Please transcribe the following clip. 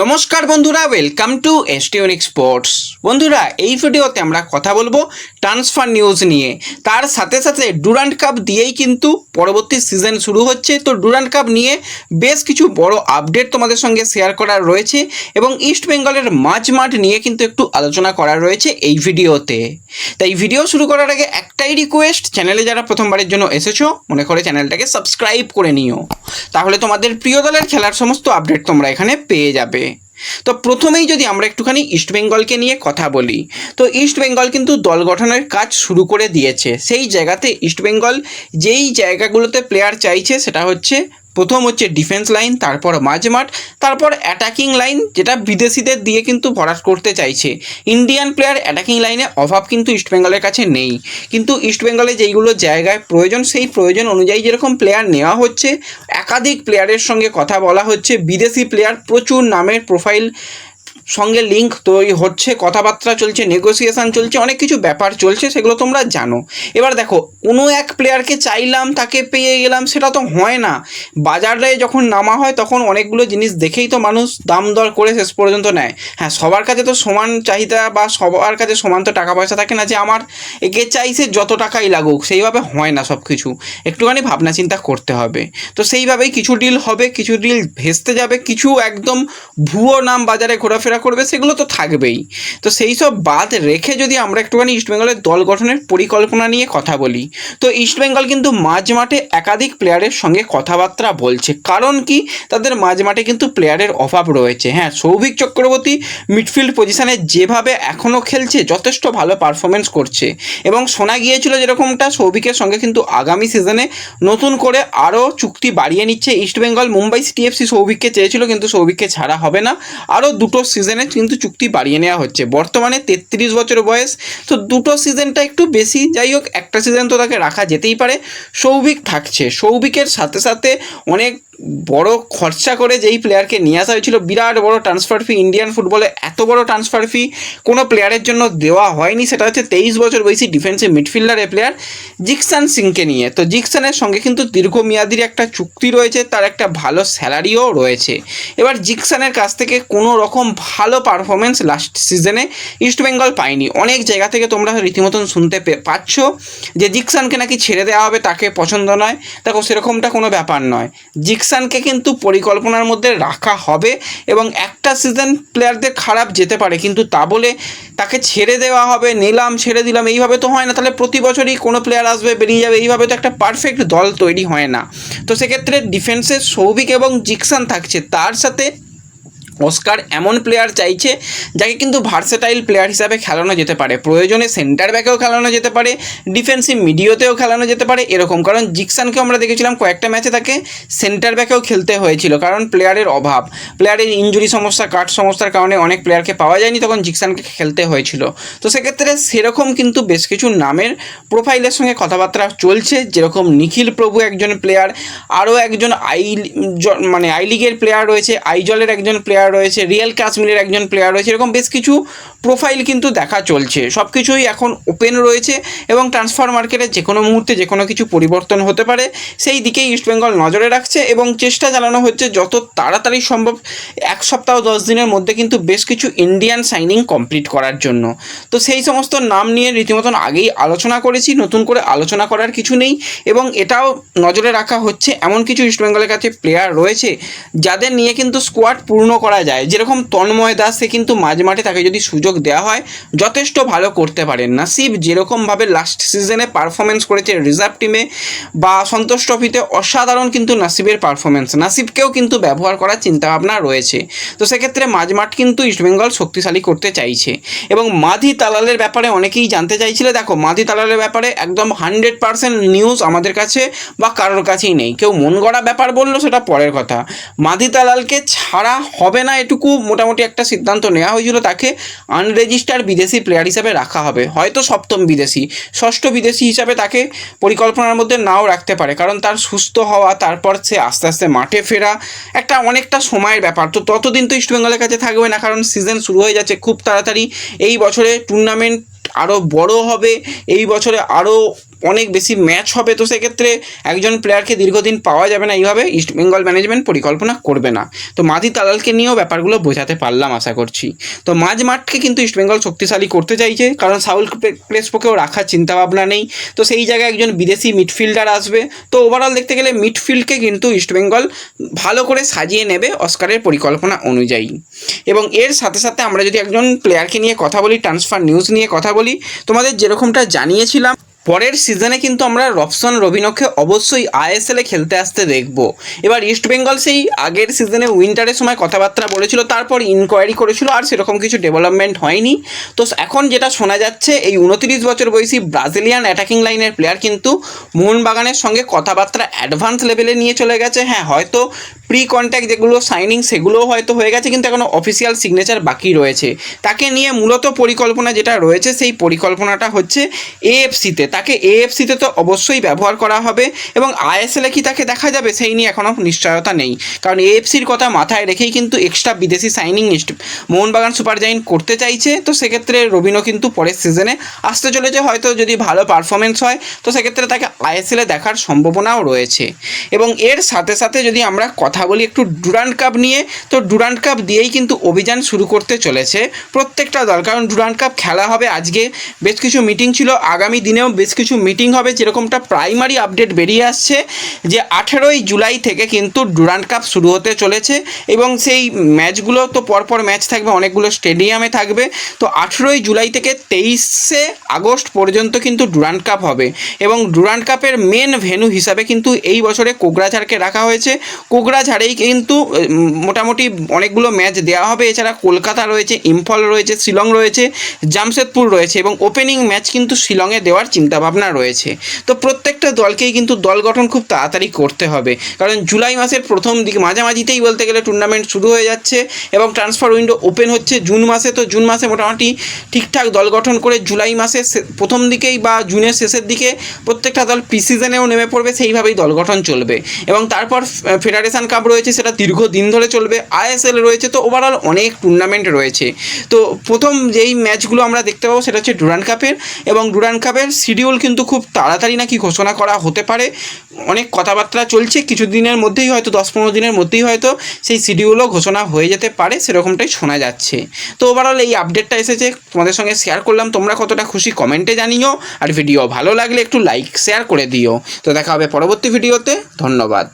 নমস্কার বন্ধুরা welcome to এসটিউনিক sports বন্ধুরা, এই ভিডিওতে আমরা কথা বলব ট্রান্সফার নিউজ নিয়ে। তার সাথে সাথে ডুরান্ট কাপ দিয়েই কিন্তু পরবর্তী সিজন শুরু হচ্ছে। তো ডুরান্ট কাপ নিয়ে বেশ কিছু বড় আপডেট তোমাদের সঙ্গে শেয়ার করার রয়েছে এবং ইস্ট বেঙ্গলের মাঝ মাঠ নিয়ে কিন্তু একটু আলোচনা করার রয়েছে এই ভিডিওতে। তাই ভিডিও শুরু করার আগে একটাই রিকোয়েস্ট চ্যানেলে যারা প্রথমবারের জন্য এসেছ, মনে করে চ্যানেলটাকে সাবস্ক্রাইব করে নিও। তাহলে তোমাদের প্রিয় দলের খেলার সমস্ত আপডেট তোমরা এখানে পেয়ে যাবে। তো প্রথমেই যদি আমরা একটুখানি ইস্টবেঙ্গলকে নিয়ে কথা বলি, তো ইস্টবেঙ্গল কিন্তু দল গঠনের কাজ শুরু করে দিয়েছে। সেই জায়গাতে ইস্টবেঙ্গল যেই জায়গাগুলোতে প্লেয়ার চাইছে সেটা হচ্ছে প্রথম হচ্ছে ডিফেন্স লাইন তারপর মাঝমাঠ তারপর অ্যাটাকিং লাইন যেটা বিদেশিদের দিয়ে কিন্তু ভরাট করতে চাইছে। ইন্ডিয়ান প্লেয়ার অ্যাটাকিং লাইনে অভাব কিন্তু ইস্টবেঙ্গলের কাছে নেই। কিন্তু ইস্টবেঙ্গলে যেইগুলো জায়গায় প্রয়োজন, সেই প্রয়োজন অনুযায়ী যেরকম প্লেয়ার নেওয়া হচ্ছে, একাধিক প্লেয়ারের সঙ্গে কথা বলা হচ্ছে। বিদেশি প্লেয়ার প্রচুর নামের প্রোফাইল সঙ্গে লিঙ্ক তৈরি হচ্ছে, কথাবার্তা চলছে নেগোসিয়েশন চলছে, অনেক কিছু ব্যাপার চলছে, সেগুলো তোমরা জানো। এবার দেখো, কোনো এক প্লেয়ারকে চাইলাম, তাকে পেয়ে গেলাম, সেটা তো হয় না। বাজারে যখন নামা হয়, তখন অনেকগুলো জিনিস দেখেই তো মানুষ দাম দর করে শেষ পর্যন্ত নেয়। হ্যাঁ সবার কাছে তো সমান চাহিদা বা সবার কাছে সমান তো টাকা পয়সা থাকে না যে, আমার একে চাইছে যত টাকাই লাগুক। সেইভাবে হয় না সব কিছু একটুখানি ভাবনা চিন্তা করতে হবে। তো সেইভাবেই কিছু ডিল হবে, কিছু ডিল ভেস্তে যাবে, কিছু একদম ভুয়ো নাম বাজারে ঘোরাফেরা করবে, সেগুলো তো থাকবেই। তো সেই সব বাদ রেখে যদি আমরা একটুখানি ইস্টবেঙ্গলের দল গঠনের পরিকল্পনা নিয়ে কথা বলি, তো ইস্টবেঙ্গল কিন্তু মাঝ মাঠে একাধিক প্লেয়ারের সঙ্গে কথাবার্তা বলছে। কারণ কি? তাদের মাঝ মাঠে কিন্তু প্লেয়ারের অভাব রয়েছে। হ্যাঁ সৌভিক চক্রবর্তী মিডফিল্ড পজিশনে যেভাবে এখনও খেলছে, যথেষ্ট ভালো পারফরমেন্স করছে। এবং শোনা গিয়েছিল যেরকমটা, সৌভিকের সঙ্গে কিন্তু আগামী সিজনে নতুন করে আরও চুক্তি বাড়িয়ে নিচ্ছে ইস্টবেঙ্গল মুম্বাই সিটিএফসি সৌভিককে চেয়েছিল, কিন্তু সৌভিককে ছাড়া হবে না। আরও দুটো সিজনে কিন্তু চুক্তি বাড়িয়ে নেওয়া হচ্ছে। বর্তমানে তেত্রিশ বছর বয়স, তো দুটো সিজনটা একটু বেশি। যাই হোক, একটা সিজন তো তাকে রাখা যেতেই পারে। সৌভিক থাকছে। সৌভিকের সাথে সাথে অনেক বড় খরচা করে যেই প্লেয়ারকে নিয়ে আসা হয়েছিল, বিরাট বড় ট্রান্সফার ফি ইন্ডিয়ান ফুটবলে এত বড় ট্রান্সফার ফি কোনো প্লেয়ারের জন্য দেওয়া হয়নি। সেটা হচ্ছে তেইশ বছর বয়সী ডিফেন্সিভ মিডফিল্ডারের প্লেয়ার জিকসান সিংকে নিয়ে। তো জিকসানের সঙ্গে কিন্তু দীর্ঘমেয়াদির একটা চুক্তি রয়েছে, তার একটা ভালো স্যালারিও রয়েছে। এবার জিকসানের কাছ থেকে কোনো রকম ভালো পারফরমেন্স লাস্ট সিজনে ইস্টবেঙ্গল পায়নি। অনেক জায়গা থেকে তোমরা রীতিমতন শুনতে পাচ্ছ যে জিকসানকে নাকি ছেড়ে দেওয়া হবে তাকে পছন্দ নয়। দেখো, সেরকমটা কোনো ব্যাপার নয়। জিকসানকে কিন্তু পরিকল্পনার মধ্যে রাখা হবে এবং একটা সিজন প্লেয়ারদের খারাপ যেতে পারে, কিন্তু তা বলে তাকে ছেড়ে দেওয়া হবে, নিলাম, ছেড়ে দিলাম, এইভাবে তো হয় না। তাহলে প্রতি বছরই কোনো প্লেয়ার আসবে, বেরিয়ে যাবে, এইভাবে তো একটা পারফেক্ট দল তৈরি হয় না। তো সেক্ষেত্রে ডিফেন্সের সৌভিক এবং জিকসান থাকছে। তার সাথে অস্কার এমন প্লেয়ার চাইছে যাকে কিন্তু ভার্সেটাইল প্লেয়ার হিসাবে খেলানো যেতে পারে। প্রয়োজনে সেন্টার ব্যাকেও খেলানো যেতে পারে ডিফেন্সিভ মিডিওতেও খেলানো যেতে পারে, এরকম। কারণ জিকসানকে আমরা দেখেছিলাম কয়েকটা ম্যাচে তাকে সেন্টার ব্যাকেও খেলতে হয়েছিল, কারণ প্লেয়ারের অভাব। প্লেয়ারের ইঞ্জুরি সমস্যা কাট সমস্যার কারণে অনেক প্লেয়ারকে পাওয়া যায়নি তখন জিকসানকে খেলতে হয়েছিল। তো সেক্ষেত্রে সেরকম কিন্তু বেশ কিছু নামের প্রোফাইলের সঙ্গে কথাবার্তা চলছে, যেরকম নিখিল প্রভু একজন প্লেয়ার আরও একজন আই মানে আই লিগের প্লেয়ার রয়েছে আইজলের একজন প্লেয়ার রয়েছে রিয়েল কাশ্মীরের একজন প্লেয়ার রয়েছে এরকম বেশ কিছু প্রোফাইল কিন্তু দেখা চলছে। সব কিছুই এখন ওপেন রয়েছে এবং ট্রান্সফার মার্কেটে যে কোনো মুহূর্তে যে কোনো কিছু পরিবর্তন হতে পারে, সেই দিকেই ইস্টবেঙ্গল নজরে রাখছে এবং চেষ্টা চালানো হচ্ছে যত তাড়াতাড়ি সম্ভব এক সপ্তাহ দশ দিনের মধ্যে কিন্তু বেশ কিছু ইন্ডিয়ান সাইনিং কমপ্লিট করার জন্য। তো সেই সমস্ত নাম নিয়ে রীতিমতন আগেই আলোচনা করেছি, নতুন করে আলোচনা করার কিছু নেই এবং এটাও নজরে রাখা হচ্ছে। এমন কিছু ইস্টবেঙ্গলের কাছে প্লেয়ার রয়েছে যাদের নিয়ে কিন্তু স্কোয়াড পূর্ণ করা যায়। যেরকম তন্ময় দাস, সে কিন্তু মাঝে মাঠে তাকে যদি সুযোগ দেওয়া হয়, যথেষ্ট ভালো করতে পারেন। নাসিব যেরকমভাবে লাস্ট সিজনে পারফরমেন্স করেছে রিজার্ভ টিমে বা সন্তোষ ট্রফিতে অসাধারণ কিন্তু নাসিবের পারফরমেন্স নাসিবকেও কিন্তু ব্যবহার করার চিন্তাভাবনা রয়েছে। তো সেক্ষেত্রে মাঝমাঠ কিন্তু ইস্টবেঙ্গল শক্তিশালী করতে চাইছে। এবং মাধি তালালের ব্যাপারে অনেকেই জানতে চাইছিলে, দেখো, মাধি তালালের ব্যাপারে একদম হান্ড্রেড পার্সেন্ট নিউজ আমাদের কাছে বা কারোর কাছেই নেই। কেউ মন গড়া ব্যাপার বলল, সেটা পরের কথা। মাধি তালালকে ছাড়া হবে না এটুকু মোটামুটি একটা সিদ্ধান্ত নেওয়া হয়েছিল তাকে। আনরেজিস্টার বিদেশি প্লেয়ার হিসাবে রাখা হবে। হয়তো সপ্তম বিদেশি। ষষ্ঠ বিদেশি হিসাবে তাকে পরিকল্পনার মধ্যে নাও রাখতে পারে। কারণ তার সুস্থ হওয়া, তারপর সে আস্তে আস্তে মাঠে ফেরা, একটা অনেকটা সময়ের ব্যাপার। তো ততদিন তো ইস্টবেঙ্গলের কাছে থাকবে না, কারণ সিজন শুরু হয়ে যাচ্ছে খুব তাড়াতাড়ি। এই বছরে টুর্নামেন্ট আরও বড় হবে, এই বছরে আরও অনেক বেশি ম্যাচ হবে, তো সেক্ষেত্রে একজন প্লেয়ারকে দীর্ঘদিন পাওয়া যাবে না, এইভাবে ইস্ট বেঙ্গল ম্যানেজমেন্ট পরিকল্পনা করবে না। তো মাদি তালালকে নিয়েও ব্যাপারগুলো বোঝাতে পারলাম আশা করছি। তো মাঝ মাঠকে কিন্তু ইস্টবেঙ্গল শক্তিশালী করতে চাইছে, কারণ সাউল ক্রেসপোকেও রাখার চিন্তাভাবনা নেই। তো সেই জায়গায় একজন বিদেশি মিডফিল্ডার আসবে। তো ওভারঅল দেখতে গেলে মিডফিল্ডকে কিন্তু ইস্টবেঙ্গল ভালো করে সাজিয়ে নেবে অস্কারের পরিকল্পনা অনুযায়ী। এবং এর সাথে সাথে আমরা যদি একজন প্লেয়ারকে নিয়ে কথা বলি ট্রান্সফার নিউজ নিয়ে কথা বলি, তোমাদের যেরকমটা জানিয়েছিলাম পরের সিজনে কিন্তু আমরা রবসন রবিনকে অবশ্যই আইএসএলে খেলতে আসতে দেখব। এবার ইস্ট বেঙ্গল সেই আগের সিজনে উইন্টারের সময় কথাবার্তা বলেছিল, তারপর ইনকোয়ারি করেছিল আর সেরকম কিছু ডেভেলপমেন্ট হয়নি। তো এখন যেটা শোনা যাচ্ছে, এই উনত্রিশ বছর বয়সী ব্রাজিলিয়ান অ্যাটাকিং লাইনের প্লেয়ার কিন্তু মোহনবাগানের সঙ্গে কথাবার্তা অ্যাডভান্স লেভেলে নিয়ে চলে গেছে। হ্যাঁ হয়তো প্রি কন্ট্যাক্ট যেগুলো সাইনিং সেগুলোও হয়তো হয়ে গেছে, কিন্তু এখনও অফিসিয়াল সিগনেচার বাকি রয়েছে। তাকে নিয়ে মূলত পরিকল্পনা যেটা রয়েছে, সেই পরিকল্পনাটা হচ্ছে এএফসিতে তাকে এএফসিতে তো অবশ্যই ব্যবহার করা হবে এবং আইএসএলে কি তাকে দেখা যাবে সেই নিয়ে এখনও নিশ্চয়তা নেই। কারণ এএফসির কথা মাথায় রেখেই কিন্তু এক্সট্রা বিদেশি সাইনিং মোহনবাগান সুপার জাইন করতে চাইছে। তো সেক্ষেত্রে রবিনও কিন্তু পরের সিজনে আসতে চলেছে। হয়তো যদি ভালো পারফরমেন্স হয়, তো সেক্ষেত্রে তাকে আইএসএলে দেখার সম্ভাবনাও রয়েছে। এবং এর সাথে সাথে যদি আমরা কথা বলি একটু ডুরান্ড কাপ নিয়ে, তো ডুরান্ড কাপ দিয়েই কিন্তু অভিযান শুরু করতে চলেছে প্রত্যেকটা দল। কারণ ডুরান্ড কাপ খেলা হবে আজকে। বেশ কিছু মিটিং ছিল। আগামী দিনেও বেশ কিছু মিটিং হবে যেরকমটা প্রাইমারি আপডেট বেরিয়ে আসছে যে আঠেরোই জুলাই থেকে কিন্তু ডুরান্ড কাপ শুরু হতে চলেছে এবং সেই ম্যাচগুলো তো পরপর ম্যাচ থাকবে, অনেকগুলো স্টেডিয়ামে থাকবে। তো আঠেরোই জুলাই থেকে তেইশে আগস্ট পর্যন্ত কিন্তু ডুরান্ড কাপ হবে এবং ডুরান্ড কাপের মেন ভেন্যু হিসাবে কিন্তু এই বছরে কোকরাঝাড়কে রাখা হয়েছে। কোকরাঝাড়েই কিন্তু মোটামুটি অনেকগুলো ম্যাচ দেওয়া হবে। এছাড়া কলকাতা রয়েছে, ইম্ফল রয়েছে, শিলং রয়েছে, জামশেদপুর রয়েছে এবং ওপেনিং ম্যাচ কিন্তু শিলংয়ে দেওয়ার চিন্তাভাবনা রয়েছে। তো প্রত্যেকটা দলকেই কিন্তু দল গঠন খুব তাড়াতাড়ি করতে হবে। কারণ জুলাই মাসের প্রথম দিকে মাঝামাঝিতেই বলতে গেলে টুর্নামেন্ট শুরু হয়ে যাচ্ছে এবং ট্রান্সফার উইন্ডো ওপেন হচ্ছে জুন মাসে। তো জুন মাসে মোটামুটি ঠিকঠাক দল গঠন করে জুলাই মাসের প্রথম দিকেই বা জুনের শেষের দিকে প্রত্যেকটা দল পি সিজনেও নেমে পড়বে, সেইভাবেই দল গঠন চলবে। এবং তারপর ফেডারেশন কাপ রয়েছে, সেটা দীর্ঘ দিন ধরে চলবে। আইএসএল রয়েছে, তো ওভারঅল অনেক টুর্নামেন্ট রয়েছে। তো প্রথম যেই ম্যাচগুলো আমরা দেখতে পাবো, সেটা হচ্ছে ডুরান কাপের এবং ডুরান কাপের শিডিউল কিন্তু খুব তাড়াতাড়ি নাকি ঘোষণা করা হতে পারে। অনেক কথাবার্তা চলছে কিছু দিনের মধ্যেই হয়তো, দশ পনেরো দিনের মধ্যেই হয়তো সেই শিডিউলও ঘোষণা হয়ে যেতে পারে, সেরকমটাই শোনা যাচ্ছে। তো ওভারঅল এই আপডেটটা এসেছে, তোমাদের সঙ্গে শেয়ার করলাম, তোমরা কতটা খুশি কমেন্টে জানিও, আর ভিডিও ভালো লাগলে একটু লাইক শেয়ার করে দিও। তো দেখা হবে পরবর্তী ভিডিওতে ধন্যবাদ।